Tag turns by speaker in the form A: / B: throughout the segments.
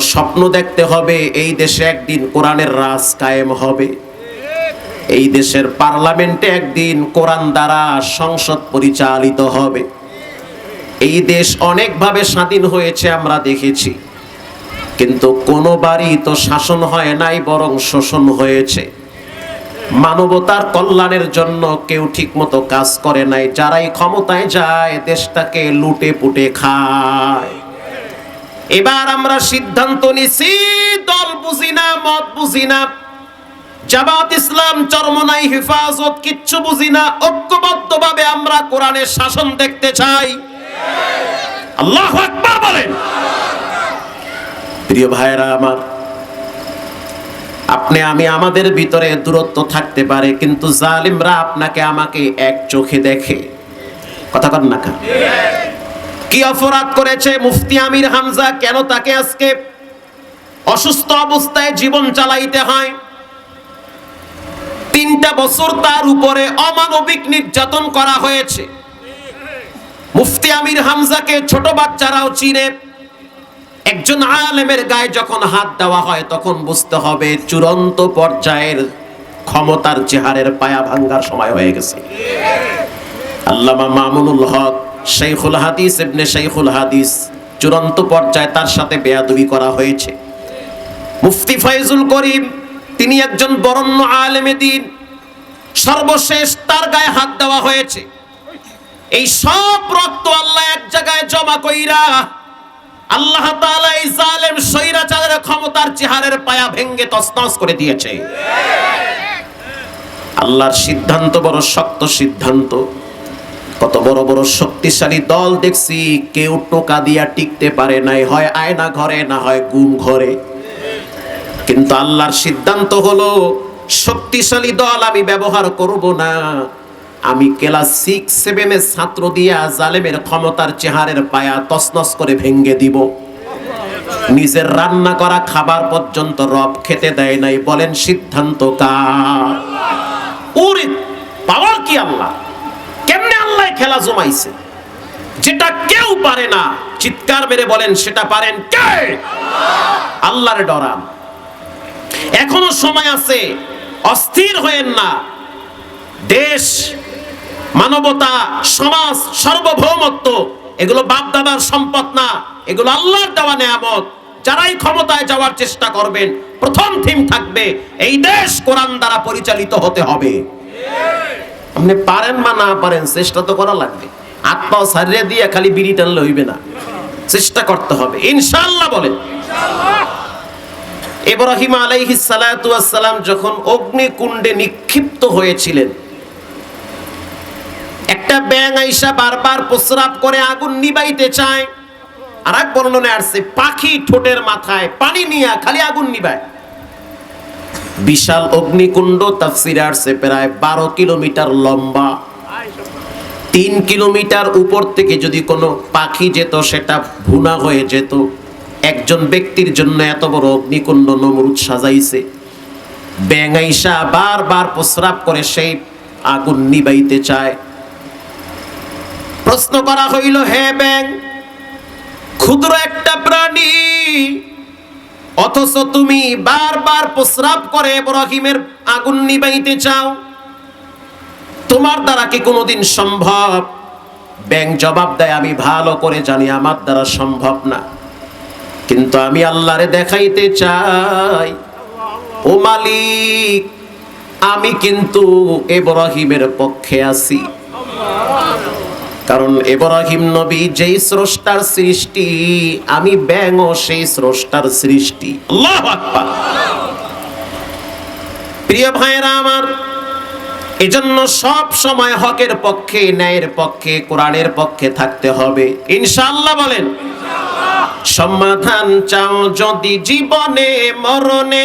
A: স্বপ্ন দেখতে হবে, এই দেশে একদিন কোরআনের রাজ কায়েম হবে। এই দেশের পার্লামেন্টে একদিন কোরআন দ্বারা সংসদ পরিচালিত হবে। এই দেশ অনেকভাবে স্বাধীন হয়েছে আমরা দেখেছি। কিন্তু কোনোবারই তো শাসন হয় নাই, বরং শোষণ হয়েছে। মানবতার কল্যাণের জন্য কেউ ঠিকমতো কাজ করে নাই। যারাই ক্ষমতায় যায়, দেশটাকে লুটে পুটে খায়। এবার আমরা সিদ্ধান্ত নিছি দল বুঝি না মত বুঝি না। জামাত ইসলাম চরমনাই হেফাজত কিচ্ছু বুঝি না। ঐক্যবদ্ধভাবে আমরা কোরআনের শাসন দেখতে চাই। আল্লাহ আকবার বলেন। প্রিয় ভাইরা আমার আপনি আমি আমাদের ভিতরে দূরত্ব থাকতে পারে কিন্তু জালিমরা আপনাকে আমাকে এক চোখে দেখে। কথা কন না কা? অপরাধ করেছে মুফতি আমির হামজা, কেন তাকে আজকে অসুস্থ অবস্থায় জীবন চালাইতে হয়? তিনটা বছর তার উপরে অমানবিক নির্যাতন করা হয়েছে। মুফতি আমির হামজাকে ছোট বাচ্চারাও চিনে। একজন আলেমের গায়ে যখন হাত দেওয়া হয়, তখন বুঝতে হবে চূড়ান্ত পর্যায়ের ক্ষমতার চেহারের পায়া ভাঙ্গার সময় হয়ে গেছে। আল্লামা মামুনুল হক শেখুল হাদিস ইবনে শেখুল হাদিস চূড়ান্ত পর্যায়ে তার সাথে বেয়াদবি করা হয়েছে। মুফতি ফয়জুল করিম, তিনি একজন বরণ্য আলেমে দিন, সর্বশেষ তার গায়ে হাত দেওয়া হয়েছে। এই সব রক্ত আল্লাহ এক জায়গায় জমা কইরা আল্লাহ তাআলা এই জালেম স্বৈরাচারের ক্ষমতার চেহারের পায়া ভেঙ্গে তছনছ করে দিয়েছে। আল্লাহর সিদ্ধান্ত বড় শক্ত সিদ্ধান্ত। কত বড় বড় শক্তিশালী দল দেখছি, কেউ টোকা দিয়া টিকতে পারে নাই, হয় আয়না ঘরে না হয় গুম ঘরে। কিন্তু আল্লাহর সিদ্ধান্ত হলো, শক্তিশালী দল আমি ব্যবহার করব না। আমি ক্লাস সিক্স সেভেনের ছাত্র দিয়া জালেমের ক্ষমতার চেহারের পায়া তসনস করে ভেঙ্গে দিব। নিজের রান্না করা খাবার পর্যন্ত রব খেতে দেয় নাই, বলেন সিদ্ধান্ত কার? পাওয়ার কি আল্লাহ? খেলা জমাইছে। যেটা কেউ পারে না, চিৎকার মেরে বলেন, সেটা পারেন কে? আল্লাহরে ডরান এখনও সময় আছে, অস্থির হয়েন না। দেশ, মানবতা, সমাজ, সার্বভৌমত্ব, এগুলো বাপ দাদার সম্পদ না, এগুলো আল্লাহর দেওয়া নেয়ামত। যারাই ক্ষমতায় যাওয়ার চেষ্টা করবেন, প্রথম থিম থাকবে, এই দেশ কোরআন দ্বারা পরিচালিত হতে হবে। আপনি পারেন বা না পারেন, চেষ্টা তো করা লাগবে। আত্মাও সারিয়ে দিয়ে খালি বিড়ি টানলে হইবে না। চেষ্টা করতে হবে। ইনশাল্লাহ বলেন। ইব্রাহিম আলাইহিস সালাতু সালাম যখন অগ্নিকুণ্ডে নিক্ষিপ্ত হয়েছিলেন, একটা ব্যাং আইসা বারবার প্রস্রাব করে আগুন নিবাইতে চায়। আর এক বর্ণনে আসছে, পাখি ঠোঁটের মাথায় পানি নিয়া খালি আগুন নিবায়। বিশাল অগ্নিকুণ্ড তাফসিরে আসছে প্রায় বারো কিলোমিটার লম্বা। তিন কিলোমিটার উপর থেকে যদি কোনো পাখি যেত, সেটা ভুনা হয়ে যেত। একজন ব্যক্তির জন্য এত বড় অগ্নিকুণ্ড নমরুদ সাজাইছে। ব্যাঙাইসা বারবার প্রস্রাব করে সেই আগুন নিবাইতে চায়। প্রশ্ন করা হইল, হে ব্যাং, ক্ষুদ্র একটা প্রাণী অথচ তুমি বারবার প্রস্রাব করে ইব্রাহিমের আগুন নিবাইতে চাও। তোমার দ্বারা কি কোনোদিন সম্ভব? ব্যাং জবাব দেয়, আমি ভালো করে জানি, আমার দ্বারা সম্ভব না। কিন্তু আমি আল্লাহরে দেখাইতে চাই। ও মালিক, আমি কিন্তু এব্রাহিমের পক্ষে আছি। কারণ এব্রাহিম নবী যেই স্রষ্টার সৃষ্টি আমি ব্যাঙও সেই স্রষ্টার সৃষ্টি। আল্লাহু আকবার। প্রিয় ভাইয়েরা আমার এজন্য সব সময় হকের পক্ষে ন্যায়ের পক্ষে কোরআনের পক্ষে থাকতে হবে। ইনশাআল্লাহ বলেন সমাধান চাও যদি জীবনে মরণে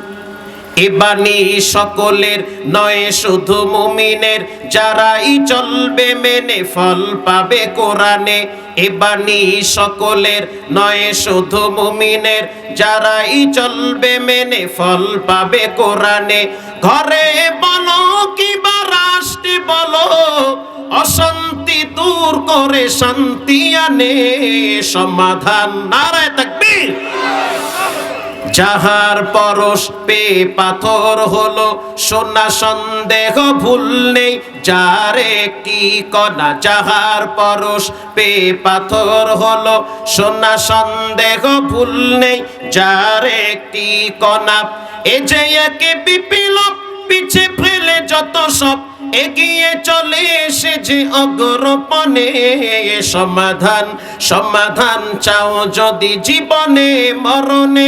A: এবানি সকলের নয়, শুধু মুমিনের। যারাই চলবে মেনে ফল পাবে কোরআনে। এবানি সকলের নয়, শুধু মুমিনের। যারাই চলবে মেনে ফল পাবে কোরআনে। ঘরে বলো কিবা রাষ্ট্রে বলো, অশান্তি দূর করে শান্তি আনে। সমাধান, নারায় তাকবীর। যাহার পরশ পে পাথর হলো, সোনা সন্দেহ ভুল নেই, যার একটি কণা যাহার পরশ পে পাথর হলো, সোনা সন্দেহ ভুল নেই, যার একটি কণা এ যে একে বিপ্লব, পিছে ফেলে যত সব, এগিয়ে চলে এসে যে অগ্রপণে সমাধান সমাধান চাও যদি জীবনে, মরণে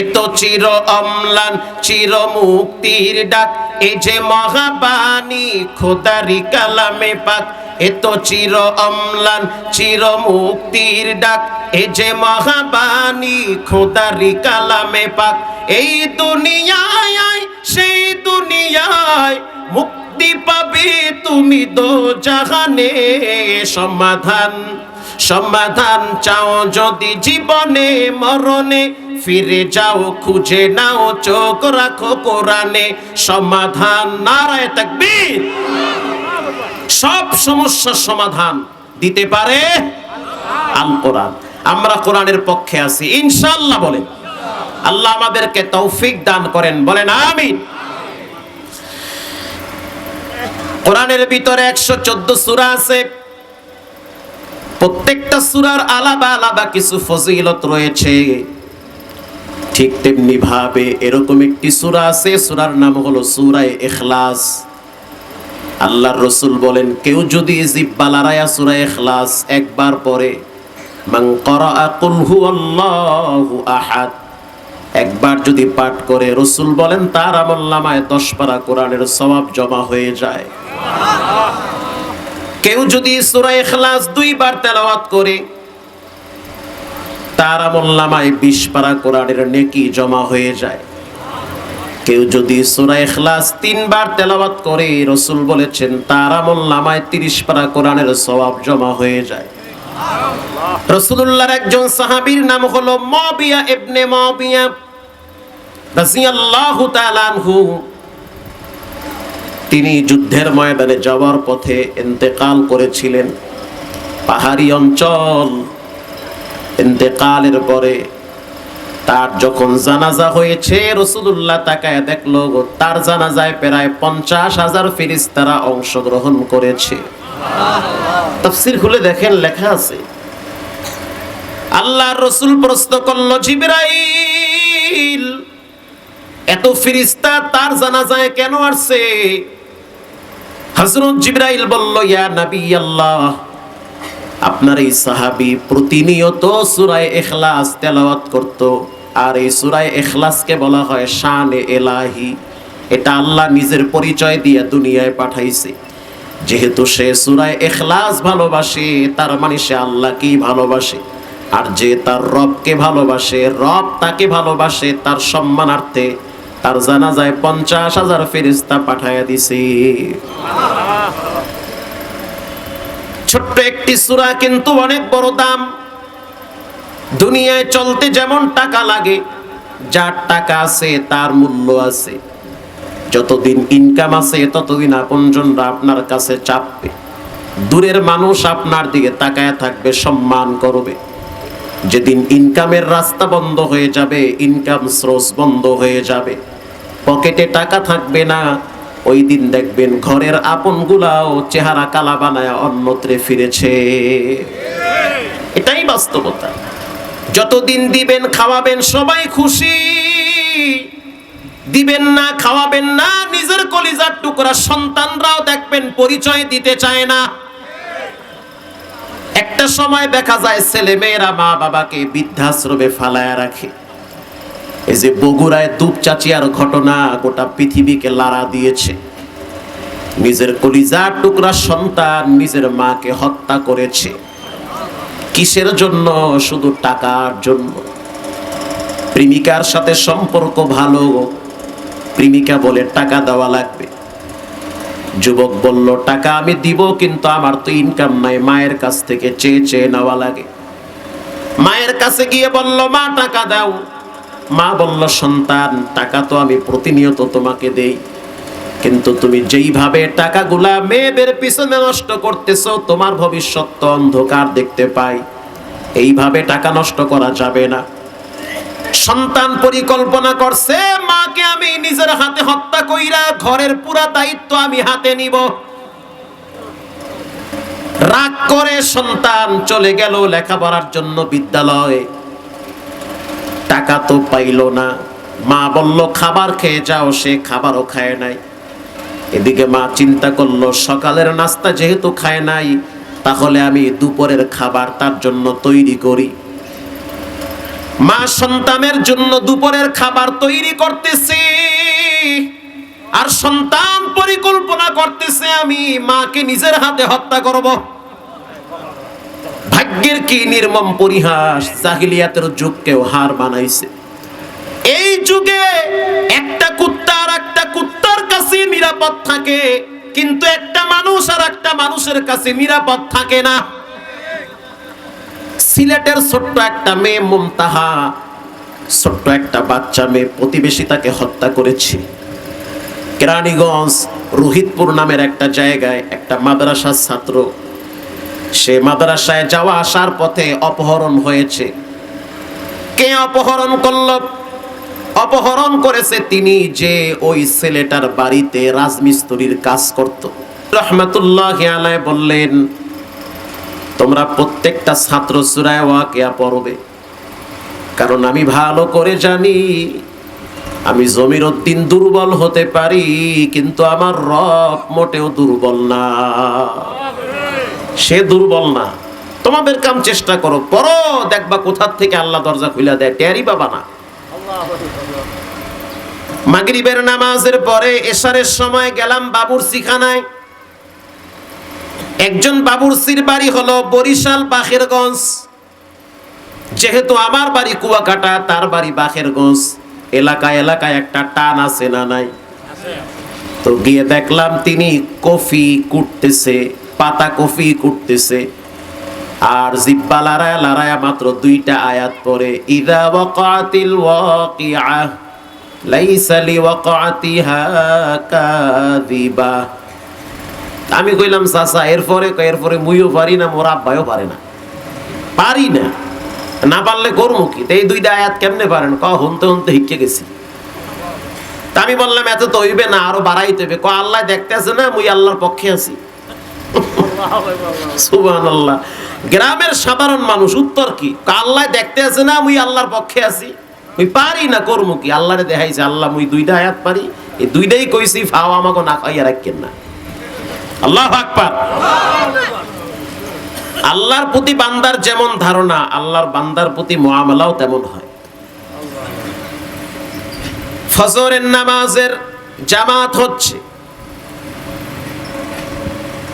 A: এত চির অম্লান, চির মুক্তির ডাক। এ যে মহাবাণী, খোদারি কালামে পাক। এত চির অম্লান, চির মুক্তির ডাক। এ যে মহাবাণী, খোদারি কালামে পাক। এই দুনিয়ায় সেই দুনিয়ায় মুক্তি পাবে তুমি দো জাহানে। সমাধান সমাধান চাও যদি জীবনে, মরণে। ফিরে যাও, খুঁজে নাও, চোখ রাখো কোরআনে। সমাধান, নারায় তাকবীর। সব সমস্যার সমাধান দিতে পারে আল কোরআন আমরা কোরআনের পক্ষে আছি, ইনশাআল্লাহ বলেন। আল্লাহ আমাদেরকে তৌফিক দান করেন, বলেন আমিন। কোরআনের ভিতরে একশো চোদ্দ সূরা আছে। প্রত্যেকটা সূরার আলাদা আলাদা কিছু ফজিলত রয়েছে। ঠিক তেমনি ভাবে এরকম একটি সূরা আছে, সূরার নাম হলো সূরায়ে এখলাস আল্লাহর রসুল বলেন, কেউ যদি জিব্বা লড়াইয়া সূরা ইখলাস একবার আহাদ। একবার যদি পাঠ করে, রসুল বলেন, তার আমল্লামায় দশ পারা কোরআনের সওয়াব জমা হয়ে যায়। কেউ যদি সূরা ইখলাস দুইবার তেলাওয়াত করে, তার আমল্লামায় বিশ পারা কোরআনের নেকি জমা হয়ে যায়। কেউ যদি সূরা ইখলাস তিনবার তেলাওয়াত করে, রসুল বলেছেন, তার আমল্লামায় তিরিশ পারা কোরআনের সওয়াব জমা হয়ে যায়। রসুলুল্লাহর একজন সাহাবীর নাম হলো মাবিয়া ইবনে মাবিয়া রাদিয়াল্লাহু তাআলা আনহু। তিনি যুদ্ধের ময়দানে যাওয়ার পথে ইন্তেকাল করেছিলেন। পাহাড়ি অঞ্চল ইন্তেকালের পরে তার যখন জানাজা হয়েছে রসুল্লাহ তাকায় দেখল তার জানাজায় প্রায় পঞ্চাশ হাজার ফিরিস্তারা অংশগ্রহণ করেছে। তফসির খুলে দেখেন, লেখা আছে আল্লাহ রসুল প্রশ্ন করল, জিবরাইল, এত ফিরিস্তা তার জানাজায় কেন আসছে? হজরত জিবরাইল বলল, ইয়া নবী আল্লাহ আপনার এই সাহাবি প্রতিনিয়ত সুরায় এখলাস তেলাওয়াত করত। আর এই সুরায় এখলাসকে বলা হয় শান এলাহি। এটা আল্লাহ নিজের পরিচয় দিয়ে দুনিয়ায় পাঠাইছে। যেহেতু সে সুরায় এখলাস ভালোবাসে, তার মানে সে আল্লাহকেই ভালোবাসে। আর যে তার রবকে ভালোবাসে, রব তাকে ভালোবাসে, তার সম্মানার্থে তার জানা যায় পঞ্চাশ হাজার ফেরিস্তা পাঠাইয়া দিছে। ছোট্ট একটি সূরা কিন্তু অনেক বড় দাম। দুনিয়ায় চলতে যেমন টাকা লাগে, যার টাকা আছে তার মূল্য আছে। যতদিন ইনকাম আছে, ততদিন আপনজনরা আপনার কাছে চাপবে। দূরের মানুষ আপনার দিকে তাকায় থাকবে, সম্মান করবে। যেদিন ইনকামের রাস্তা বন্ধ হয়ে যাবে ইনকাম সোর্স বন্ধ হয়ে যাবে। পকেটে টাকা থাকবে না। ওই দিন দেখবেন ঘরের আপনগুলাও চেহারা কালা বানায় অন্যত্রে ফিরেছে। এটাই বাস্তবতা। যতদিন দিবেন, খাওয়াবেন সবাই খুশি। দিবেন না, খাওয়াবেন না, নিজের কলিজার টুকরা সন্তানরাও দেখবেন পরিচয় দিতে চায় না। একটা সময় দেখা যায় ছেলে মেয়েরা মা বাবাকে বৃদ্ধাশ্রমে ফালায় রাখে। এই যে বগুড়ায় দুপ চাচিয়ার ঘটনা গোটা পৃথিবীকে লাড়া দিয়েছে। নিজের কলিজার টুকরা সন্তান নিজের মাকে হত্যা করেছে। কিসের জন্য? শুধু টাকার জন্য। প্রেমিকার সাথে সম্পর্ক ভালো। প্রেমিকা বলে টাকা দেওয়া লাগবে। যুবক বলল, টাকা আমি দিব, কিন্তু আমার তো ইনকাম নাই। মায়ের কাছ থেকে চেয়ে চেয়ে নেওয়া লাগে। মায়ের কাছে গিয়ে বলল, মা, টাকা দাও। মা বলল, সন্তান, টাকা তো আমি প্রতিনিয়ত তোমাকে দেই। কিন্তু তুমি যেইভাবে টাকাগুলা মেয়েদের পিছনে নষ্ট করতেছো, তোমার ভবিষ্যৎ তো অন্ধকার দেখতে পাই। এইভাবে টাকা নষ্ট করা যাবে না। সন্তান পরিকল্পনা করছে, মাকে আমি নিজের হাতে হত্যা কইরা ঘরের পুরা দায়িত্ব আমি হাতে নিব। রাগ করে সন্তান চলে গেল লেখাপড়ার জন্য বিদ্যালয়ে। টাকা তো পাইল না। মা বলল, খাবার খেয়ে যাও, সে খাবারও খায় নাই। এদিকে মা চিন্তা করল, সকালের নাস্তা যেহেতু খায় নাই, তাহলে আমি দুপুরের খাবার তার জন্য তৈরি করি। মা সন্তানের জন্য দুপুরের খাবার তৈরি করতেছে। আর সন্তান পরিকল্পনা করতেছে আমি, মাকে নিজের হাতে হত্যা করব। ভাগ্যের কি নির্মম পরিহাস, জাহিলিয়াতের যুগকেও হার বানাইছে এই যুগে একটা কুত্তা আর একটা কুত্তার কাছে নিরাপদ থাকে, কিন্তু একটা মানুষ আর একটা মানুষের কাছে নিরাপদ থাকে না। সিলেটের ছোট্ট একটা মেয়ে মুমতাহা, ছোট্ট একটা বাচ্চা মেয়ে প্রতিবেশী তাকে হত্যা করেছে। কেরানীগঞ্জ রোহিতপুর নামের একটা জায়গায় একটা মাদ্রাসার ছাত্র সে মাদ্রাসায় যাওয়া আসার পথে অপহরণ হয়েছে। কে অপহরণ করল? অপহরণ করেছে তিনি যে ওই ছেলেটার বাড়িতে রাজমিস্ত্রির কাজ করত। রহমতুল্লাহ আলাই বললেন, তোমরা প্রত্যেকটা ছাত্র সুরায় ওয়াকিয়া পড়বে। কারণ আমি ভালো করে জানি, আমি জমির উদ্দিন দুর্বল হতে পারি, কিন্তু আমার রব মোটেও দুর্বল না। সে দুর্বল না। তোমাদের কাম চেষ্টা করো। পড়ো দেখবা কোথার থেকে আল্লাহ দরজা খুলে দেয়। টেয়ারি বাবা না। মাগরিবের নামাজের পরে এশারের সময় গেলাম বাবুর সিখানায় একজন বাবুরসির বাড়ি হলো বরিশাল বাখেরগঞ্জ। যেহেতু আমার বাড়ি কুয়াকাটা, তার বাড়ি বাখেরগঞ্জ। এলাকায় এলাকায় একটা টান আছে না নাই? তো গিয়ে দেখলাম তিনি কফি কুটতেছে। পাতা কফি কুটতেছে আর জিব্বা লারায়া লারায়া মাত্র দুইটা আয়াত পরে ইদা ওয়াকাতিল ওয়াকিআ, লাইসা লিওয়াকাতিহা কাযিবা। আমি কইলাম, চাচা, এরপরে এরপরে মুইও পারি না, মোর আব্বাইও পারে না। পারি না। না পারলে করব কি? এই দুইটা আয়াত কেমনে পারেন? ক হনতে হনতে হিকে গেছি। তা আমি বললাম, এত তো হইবে না, আরও বাড়াইতে হবে। ক, আল্লাহ দেখতেছে না, মুই আল্লাহর পক্ষে আছি। সুবান গ্রামের সাধারণ মানুষ, উত্তর কি? আল্লাহ দেখতে আছে না, মুই আল্লাহর পক্ষে আছি? মুই পারি না করব কি? আল্লাহরে দেখাইছে, আল্লাহ, মুই দুইটা আয়াত পারি। এই দুইটাই কইছি, ফাও আমাকে না খাইয়া রাখেন না। আল্লাহ আকবার। আল্লাহর প্রতি বান্দার যেমন ধারণা, আল্লাহর বান্দার প্রতি মুআমালাও তেমন হয়। ফজরের নামাজের জামাত হচ্ছে।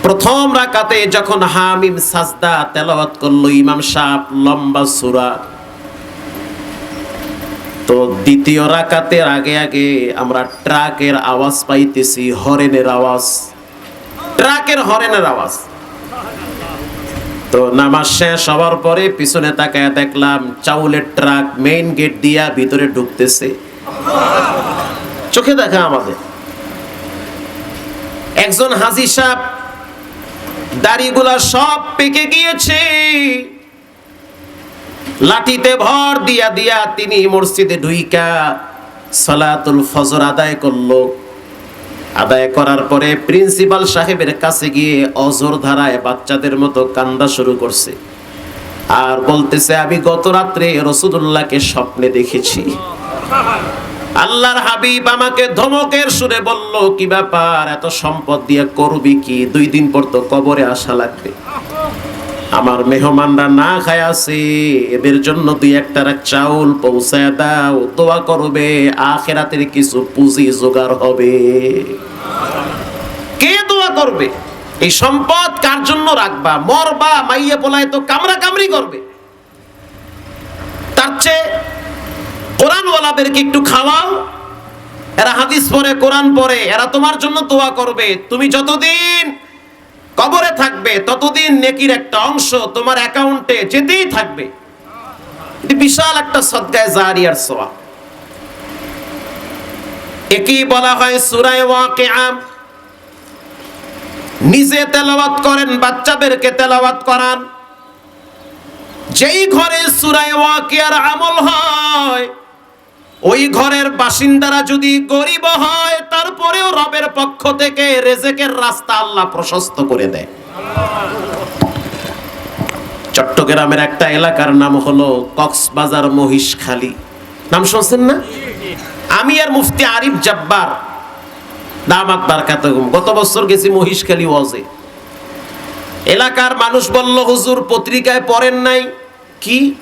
A: প্রথম রাকাতে যখন হামিম সাজদা তেলাওয়াত করল, ইমাম সাহেব লম্বা সূরা। তো দ্বিতীয় রাকাতের আগে আগে আমরা ট্রাকের আওয়াজ পাইতেছি, হরেনের আওয়াজ। ট্রাকের হরেনের আওয়াজ। তো নামাজ শেষ হওয়ার পরে পিছনে তাকায় দেখলাম, চাউলের ট্রাক মেইন গেট দিয়া ভিতরে ঢুকতেছে। চোখে দেখা আমাদের। একজন হাজি সাহেব দাড়িগুলা সব পেকে গিয়েছে। লাঠিতে ভর দিয়া দিয়া তিনি মসজিদে ঢুইকা সালাতুল ফজর আদায় করল। আদায় করার পরে প্রিন্সিপাল সাহেবের কাছে গিয়ে অজর ধারায় বাচ্চাদের মতো কান্দা শুরু করছে। আর বলতেছে, আমি গত রাত্রে রসুদুল্লাহকে স্বপ্নে দেখেছি। আল্লাহর হাবিব আমাকে ধমকের সুরে বলল, কি ব্যাপার? এত সম্পদ দিয়ে করবি কি? দুই দিন পর তো কবরে আসা লাগবে। আমার মেহমানরা না খায় আছে। এদের জন্য দুই একটা চাউল পৌঁছায় দাও, দোয়া করবে, আখেরাতের কিছু পুঁজি জোগাড় হবে। কে দোয়া করবে? এই সম্পদ কার জন্য রাখবা? মরবা, মাইয়া পোলায় তো কামরা কামড়ি করবে তার চেয়ে কোরআনওয়ালাদেরকে একটু খাওয়াও। এরা হাদিস পড়ে, কোরআন পড়ে, এরা তোমার জন্য দোয়া করবে। তুমি যতদিন কবরে থাকবে, ততদিন নেকির একটা অংশ তোমার অ্যাকাউন্টে যেতেই থাকবে। বিশাল একটা সদ্গায় জারিয়ার সোয়া একই বলা হয় সুরায় ওয়াকিআ নিজে তেলাওয়াত করেন, বাচ্চাদেরকে তেলাওয়াত করান। যেই ঘরে সুরায় ওয়াকিয়ার আমল হয় ওই ঘরের বাসিন্দারা যদি গরিব হয়, তারপরেও রবের পক্ষ থেকে রেজেকের রাস্তা আল্লাহ প্রশস্ত করে দেয়। চট্টগ্রামের একটা এলাকার নাম হলো কক্সবাজার মহিষখালী। নাম শুনছেন না? আমি আর মুফতি আরিফ জাব্বার। দামাত বারকাতুহুম গত বছর গেছি মহিষখালী ওয়াজে। এলাকার মানুষ বলল, হুজুর, পত্রিকায় পড়েন নাই। কি?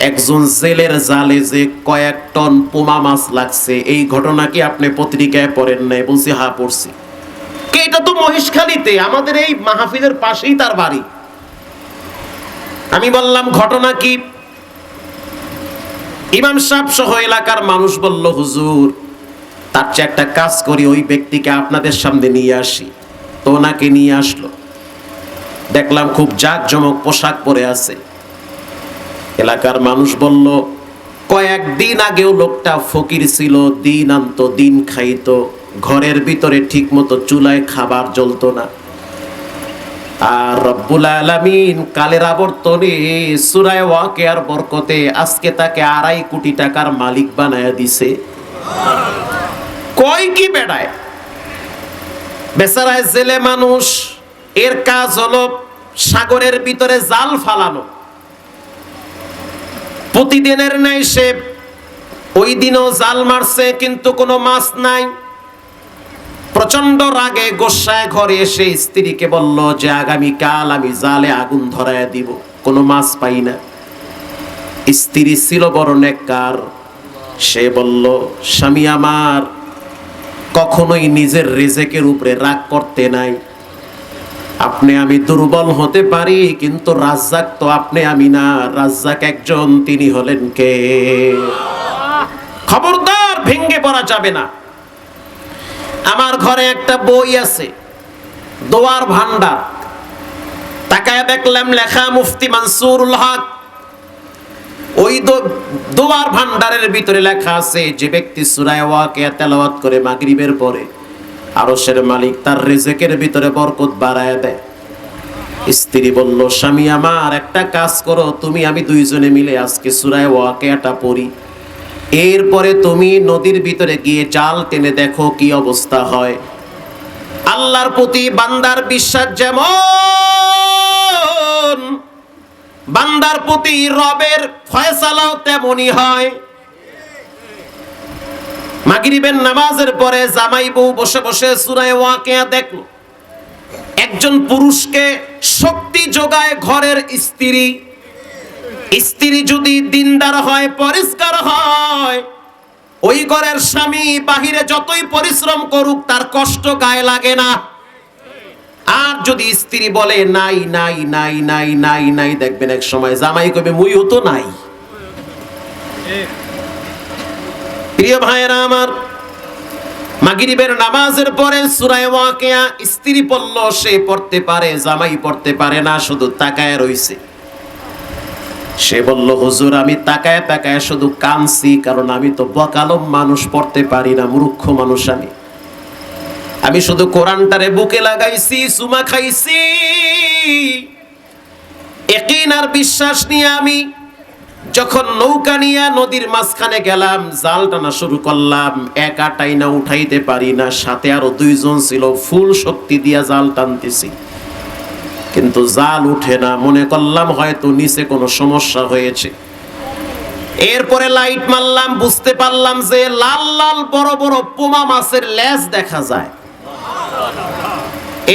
A: একজন জেলের জালে যে কয়েক টন পোমা মাছ লাগছে, এই ঘটনা কি আপনি পত্রিকায় পড়েন নাই? বলছি হা পড়ছি। এটা তো মহেশখালীতে? আমাদের এই মাহফিলের পাশেই তার বাড়ি। আমি বললাম, ঘটনা কি? ইমাম সাহেব সহ এলাকার মানুষ বলল, হুজুর, তার চেয়ে একটা কাজ করি, ওই ব্যক্তিকে আপনাদের সামনে নিয়ে আসি। তো ওনাকে নিয়ে আসলো। দেখলাম খুব জাঁকজমক পোশাক পরে আছে। এলাকার মানুষ বলল, কয়েকদিন আগেও লোকটা ফকির ছিল, দিন আনতো, দিন খাইতো, ঘরের ভিতরে ঠিক মতো চুলায় খাবার জ্বলতো না। আর রব্বুল আলামিন কালের আবর্তনে সুরায় ওয়াকেয়ার বরকতে আজকে তাকে আড়াই কোটি টাকার মালিক বানায়া দিছে। কয় কি বেড়ায়? বেচারায় জেলে মানুষ, এর কাজ হলো সাগরের ভিতরে জাল ফালানো। প্রতিদিনের ন্যায় সে ওই দিনও জাল মারছে, কিন্তু কোনো মাছ নাই। প্রচণ্ড রাগে গোসায় ঘরে এসে স্ত্রীকে বলল যে আগামী কাল আমি জালে আগুন ধরায় দিব, কোনো মাছ পাই না। স্ত্রী ছিল বড় নেককার। সে বলল, স্বামী আমার, কখনোই নিজের রেজেকের উপরে রাগ করতে নাই। আপনি আমি দুর্বল হতে পারি, কিন্তু রাজ্জাক তো আপনি আমি না। রাজ্জাক একজন, তিনি হলেন কে? খবরদার ভেঙ্গে পড়া যাবে না। আমার ঘরে একটা বই আছে, দোয়ার ভান্ডার তাকায় দেখলাম লেখা মুফতি মানসুরুল হক। ওই দোয়ার ভান্ডারের ভিতরে লেখা আছে, যে ব্যক্তি সুরায় ওয়াকে তেলাওয়াত করে মাগরিবের পরে আরশের মালিক তার রেজেকের ভিতরে বরকত বাড়ায় দেয়। স্ত্রী বলল, স্বামী আমার, একটা কাজ করো, তুমি আমি দুইজনে মিলে আজকে সুরায় ওয়াকেয়াটা পড়ি। এরপরে তুমি নদীর ভিতরে গিয়ে জাল টেনে দেখো কি অবস্থা হয়। আল্লাহর প্রতি বান্দার বিশ্বাস যেমন, বান্দার প্রতি রবের ফয়সালাও তেমনই হয়। মাগরিবের নামাজের পরে জামাই বউ বসে বসে সুরায় ওয়াকিয়া দেখল। একজন পুরুষকে শক্তি যোগায় ঘরের স্ত্রী। স্ত্রী যদি দিনদার হয়, পরিষ্কার হয়, ওই ঘরের স্বামী বাহিরে যতই পরিশ্রম করুক, তার কষ্ট গায়ে লাগে না। আর যদি স্ত্রী বলে, নাই নাই নাই নাই নাই নাই, দেখবেন এক সময় জামাই কবে মুইও তো নাই। প্রিয় ভাইয়েরা আমার, মাগরিবের নামাজের পরে সুরায় ওয়াকিয়া স্ত্রী পড়ল সে পড়তে পারে, জামাই পড়তে পারে না, শুধু তাকায় রইছে। সে বলল, হুজুর, আমি তাকায় তাকায় শুধু কানছি কারণ আমি তো বকালম মানুষ, পড়তে পারি না, মূর্খ মানুষ আমি। আমি শুধু কোরআনটারে বুকে লাগাইছি সুমা খাইছি। একিন আর বিশ্বাস নিয়ে আমি যখন নৌকা নিয়ে নদীর মাঝখানে গেলাম, জাল টানা শুরু করলাম। একা টাইনা উঠাইতে পারি না, সাথে আরও দুইজন ছিল, ফুল শক্তি দিয়া জাল টানতেছি। কিন্তু জাল উঠে না, মনে করলাম হয়তো নিচে কোনো সমস্যা হয়েছে। এরপরে লাইট মারলাম, বুঝতে পারলাম যে লাল লাল বড় বড় পোমা মাছের লেজ দেখা যায়।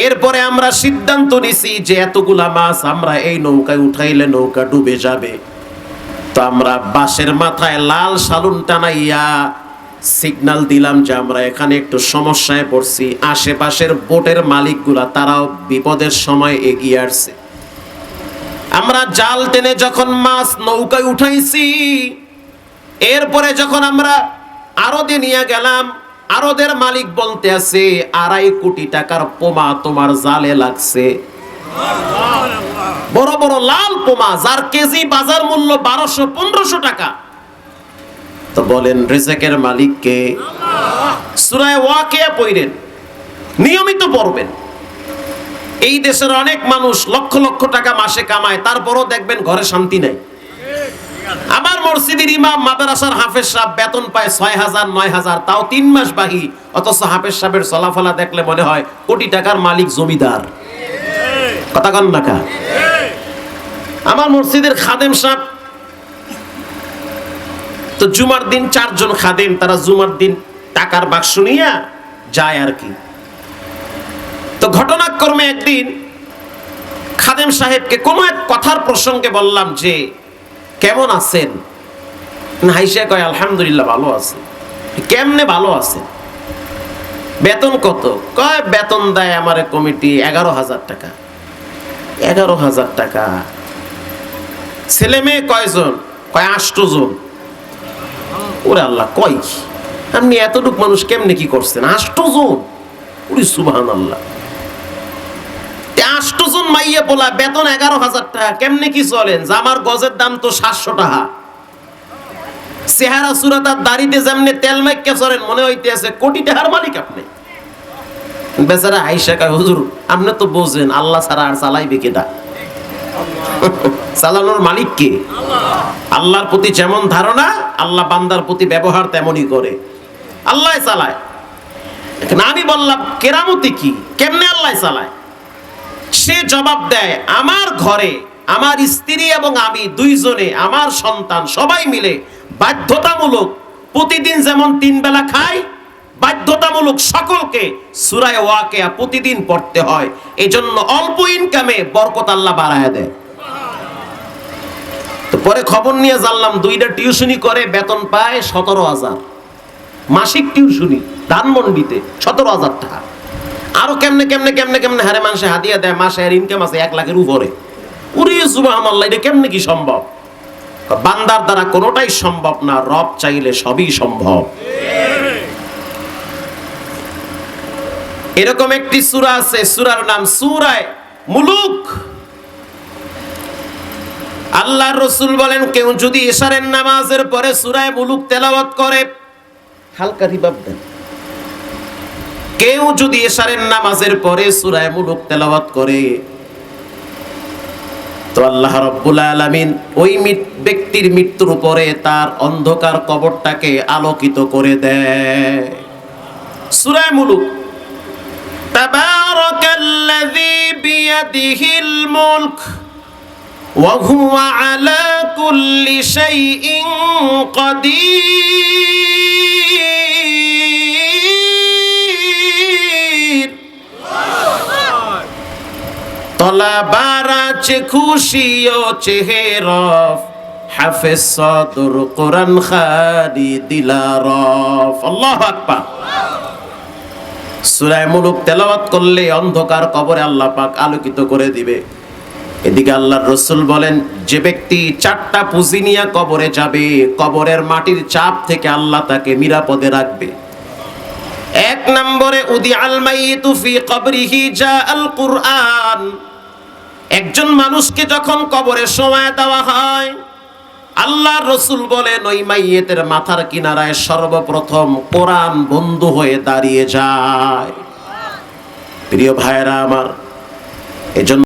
A: এরপরে আমরা সিদ্ধান্ত নিছি যে এতগুলা মাছ আমরা এই নৌকায় উঠাইলে নৌকা ডুবে যাবে। তো আমরা বাঁশের মাথায় লাল সালুন টানাইয়া সিগন্যাল দিলাম যে আমরা এখানে একটু সমস্যায় পড়ছি। আশেপাশের বোটের মালিকগুলা তারাও বিপদের সময় এগিয়ে আসছে। আমরা জাল টেনে যখন মাছ নৌকায় উঠাইছি, এরপরে যখন আমরা আরদে নিয়ে গেলাম, আরদের মালিক বলতে আছে, আড়াই কোটি টাকার পোমা তোমার জালে লাগছে। বড় বড় লাল পোমা, যার কেজি বাজার মূল্য বারোশো, পনেরোশো টাকা। তো বলেন, রেজেকের মালিককে সুরায় পইরেন নিয়মিত পড়বেন। এই দেশের অনেক মানুষ লক্ষ লক্ষ টাকা মাসে কামায়, তারপরও দেখবেন ঘরে শান্তি নাই। আবার মসজিদের ইমাম, মাদ্রাসার হাফেজ সাহেব বেতন পায় ছয় হাজার, নয় হাজার, তাও তিন মাস বাহি অথচ হাফেজ সাহেবের চলাফলা দেখলে মনে হয় কোটি টাকার মালিক জমিদার। কথা কন আমার মসজিদের খাদেম সাহেব তো জুমার দিন চারজন খাদেম তারা জুমার দিন টাকার বাক্স নিয়ে যায় আর কি। তো ঘটনাক্রমে একদিন খাদেম সাহেবকে কোনো এক কথার প্রসঙ্গে বললাম যে কেমন আছেন? না, হাইসা কয় আলহামদুলিল্লাহ ভালো আছে। কেমনে ভালো আছে বেতন কত? কয় বেতন দেয় আমার কমিটি এগারো হাজার টাকা। এগারো হাজার টাকা। ছেলে মেয়ে কয়জন? কয় আষ্টজন? ওরে আল্লাহ, কয়? আপনি এতটুক মানুষ কেমনে কি করছেন? আষ্টজন? ওরে সুবাহান আল্লাহ আষ্টজন মাইয়া বলা বেতন এগারো হাজার টাকা, কেমনে কি চলেন? জামার গজের দাম তো সাতশো টাকা। চেহারা সুরাতার দাড়িতে যেমনি তেল মাইকে চলেন মনে হইতেছে কোটি টাকার মালিক আপনি। বেচারা আইসা কয়, হুজুর, আপনি তো বোঝেন, আল্লাহ ছাড়া আর চালাইবে কেডা চালানোর মালিক কে? আল্লাহর প্রতি যেমন ধারণা, আল্লাহ বান্দার প্রতি ব্যবহার তেমনই করে। আল্লাহ চালায়। আমি বললাম, কেরামতি কি? কেমনে আল্লাহ চালায়? সে জবাব দেয়, আমার ঘরে আমার স্ত্রী এবং আমি দুইজনে, আমার সন্তান সবাই মিলে বাধ্যতামূলক প্রতিদিন যেমন তিন বেলা খাই বাধ্যতামূলক সকলকে সুরায় ওয়াকেয়া প্রতিদিন পড়তে হয়। এজন্য অল্প ইনকামে বরকত আল্লাহ বাড়ায় দেয়। তো পরে খবর নিয়ে জানলাম, দুইটা টিউশনি করে বেতন পায় সতেরো হাজার। মাসিক টিউশনি ধানমন্ডিতে সতেরো হাজার টাকা। আরও কেমনে কেমনে কেমনে কেমনে হারে মানুষে হাদিয়া দেয়, মাসে আর ইনকাম আছে এক লাখের উপরে। উরি সুবাহ আল্লাহ এটা কেমনে কি সম্ভব? বান্দার দ্বারা কোনোটাই সম্ভব না, রব চাইলে সবই সম্ভব। এরকম একটি সূরা আছে, সূরার নাম সূরায় মুলুক। আল্লাহর রসুল বলেন, কেউ যদি এশারের নামাজের পরে সূরায় মুলুক তেলাওয়াত করে, হালকা রিবাব দেন। কেউ যদি এশারের নামাজের পরে সূরায় মুলুক তেলাওয়াত করে, তো আল্লাহ রব্বুল আলামিন ওই ব্যক্তির মৃত্যুর পরে তার অন্ধকার কবরটাকে আলোকিত করে দেয়। সুরায় মুলুক তাবারাকাল্লাযী বিয়াদিহিল মুলক وهو على كل شيء قدير তলা বারাচে খুশিও চেহেরফ হাফেজ সদর কোরআন খারি দিলারফ আল্লাহ আকবার সূরা মুলুক তেলাওয়াত করলে অন্ধকার কবরে আল্লাহ পাক আলোকিত করে দিবে। এদিকে আল্লাহর রসুল বলেন, যে ব্যক্তি চারটা পুঁজি নিয়ে কবরে যাবে, কবরের মাটির চাপ থেকে আল্লাহ তাকে নিরাপদে রাখবে। এক নম্বরে উদি আল মাইয়িতু ফি কবরিহি জা আল কুরআন। একজন মানুষকে যখন কবরের সময় দেওয়া হয় আল্লাহর রসুল বলেন, ওই মাইয়েতের মাথার কিনারায় সর্বপ্রথম কোরআন বন্ধু হয়ে দাঁড়িয়ে যায়। প্রিয় ভাইরা আমার, এজন্য